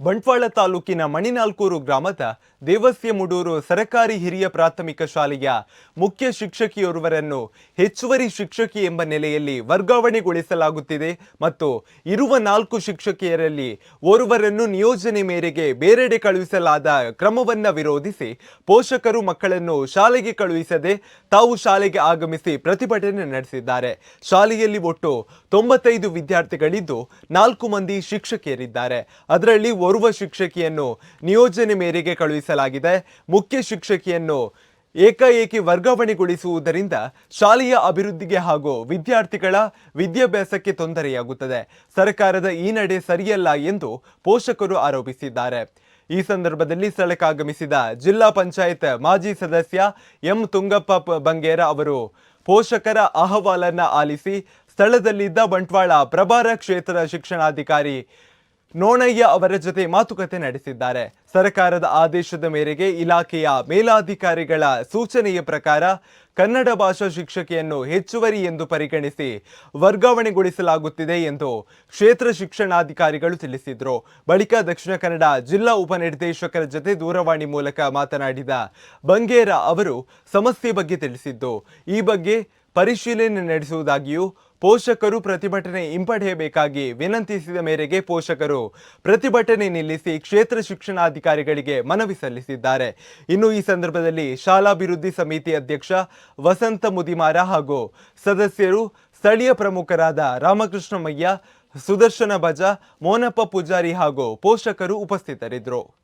ಬಂಟ್ವಾಳ ತಾಲೂಕಿನ ಮಣಿನಾಲ್ಕೂರು ಗ್ರಾಮದ ದೇವಸ್ಯ ಮುಡೂರು ಸರಕಾರಿ ಹಿರಿಯ ಪ್ರಾಥಮಿಕ ಶಾಲೆಯ ಮುಖ್ಯ ಶಿಕ್ಷಕಿಯೋರ್ವರನ್ನು ಹೆಚ್ಚುವರಿ ಶಿಕ್ಷಕಿ ಎಂಬ ನೆಲೆಯಲ್ಲಿ ವರ್ಗಾವಣೆಗೊಳಿಸಲಾಗುತ್ತಿದೆ ಮತ್ತು ಇರುವ ನಾಲ್ಕು ಶಿಕ್ಷಕಿಯರಲ್ಲಿ ಓರ್ವರನ್ನು ನಿಯೋಜನೆ ಮೇರೆಗೆ ಬೇರೆಡೆ ಕಳುಹಿಸಲಾದ ಕ್ರಮವನ್ನು ವಿರೋಧಿಸಿ ಪೋಷಕರು ಮಕ್ಕಳನ್ನು ಶಾಲೆಗೆ ಕಳುಹಿಸದೆ ತಾವು ಶಾಲೆಗೆ ಆಗಮಿಸಿ ಪ್ರತಿಭಟನೆ ನಡೆಸಿದ್ದಾರೆ. ಶಾಲೆಯಲ್ಲಿ ಒಟ್ಟು ತೊಂಬತ್ತೈದು ವಿದ್ಯಾರ್ಥಿಗಳಿದ್ದು ನಾಲ್ಕು ಮಂದಿ ಶಿಕ್ಷಕಿಯರಿದ್ದಾರೆ. ಅದರಲ್ಲಿ ಓರ್ವ ಶಿಕ್ಷಕಿಯನ್ನು ನಿಯೋಜನೆ ಮೇರೆಗೆ ಕಳುಹಿಸಲಾಗಿದೆ. ಮುಖ್ಯ ಶಿಕ್ಷಕಿಯನ್ನು ಏಕಾಏಕಿ ವರ್ಗಾವಣೆಗೊಳಿಸುವುದರಿಂದ ಶಾಲೆಯ ಅಭಿವೃದ್ಧಿಗೆ ಹಾಗೂ ವಿದ್ಯಾರ್ಥಿಗಳ ವಿದ್ಯಾಭ್ಯಾಸಕ್ಕೆ ತೊಂದರೆಯಾಗುತ್ತದೆ. ಸರ್ಕಾರದ ಈ ನಡೆ ಸರಿಯಲ್ಲ ಎಂದು ಪೋಷಕರು ಆರೋಪಿಸಿದ್ದಾರೆ. ಈ ಸಂದರ್ಭದಲ್ಲಿ ಸ್ಥಳಕ್ಕಾಗಮಿಸಿದ ಜಿಲ್ಲಾ ಪಂಚಾಯತ್ ಮಾಜಿ ಸದಸ್ಯ ಎಂ ತುಂಗಪ್ಪ ಬಂಗೇರ ಅವರು ಪೋಷಕರ ಅಹವಾಲನ್ನ ಆಲಿಸಿ ಸ್ಥಳದಲ್ಲಿದ್ದ ಬಂಟ್ವಾಳ ಪ್ರಭಾರ ಕ್ಷೇತ್ರ ಶಿಕ್ಷಣಾಧಿಕಾರಿ ನೋಣಯ್ಯ ಅವರ ಜೊತೆ ಮಾತುಕತೆ ನಡೆಸಿದ್ದಾರೆ. ಸರ್ಕಾರದ ಆದೇಶದ ಮೇರೆಗೆ ಇಲಾಖೆಯ ಮೇಲಾಧಿಕಾರಿಗಳ ಸೂಚನೆಯ ಪ್ರಕಾರ ಕನ್ನಡ ಭಾಷಾ ಶಿಕ್ಷಕಿಯನ್ನು ಹೆಚ್ಚುವರಿ ಎಂದು ಪರಿಗಣಿಸಿ ವರ್ಗಾವಣೆಗೊಳಿಸಲಾಗುತ್ತಿದೆ ಎಂದು ಕ್ಷೇತ್ರ ಶಿಕ್ಷಣಾಧಿಕಾರಿಗಳು ತಿಳಿಸಿದರು. ಬಳಿಕ ದಕ್ಷಿಣ ಕನ್ನಡ ಜಿಲ್ಲಾ ಉಪನಿರ್ದೇಶಕರ ಜೊತೆ ದೂರವಾಣಿ ಮೂಲಕ ಮಾತನಾಡಿದ ಬಂಗೇರ ಅವರು ಸಮಸ್ಯೆ ಬಗ್ಗೆ ತಿಳಿಸಿದ್ದು. ಈ ಬಗ್ಗೆ ಪರಿಶೀಲನೆ ನಡೆಸುವುದಾಗಿಯೂ ಪೋಷಕರು ಪ್ರತಿಭಟನೆ ಹಿಂಪಡೆಯಬೇಕಾಗಿ ವಿನಂತಿಸಿದ ಮೇರೆಗೆ ಪೋಷಕರು ಪ್ರತಿಭಟನೆ ನಿಲ್ಲಿಸಿ ಕ್ಷೇತ್ರ ಶಿಕ್ಷಣಾಧಿಕಾರಿಗಳಿಗೆ ಮನವಿ ಸಲ್ಲಿಸಿದ್ದಾರೆ. ಇನ್ನು ಈ ಸಂದರ್ಭದಲ್ಲಿ ಶಾಲಾಭಿವೃದ್ಧಿ ಸಮಿತಿ ಅಧ್ಯಕ್ಷ ವಸಂತ ಮುದಿಮಾರ ಹಾಗೂ ಸದಸ್ಯರು ಸ್ಥಳೀಯ ಪ್ರಮುಖರಾದ ರಾಮಕೃಷ್ಣಮಯ್ಯ, ಸುದರ್ಶನ ಭಜ, ಮೋನಪ್ಪ ಪೂಜಾರಿ ಹಾಗೂ ಪೋಷಕರು ಉಪಸ್ಥಿತರಿದ್ದರು.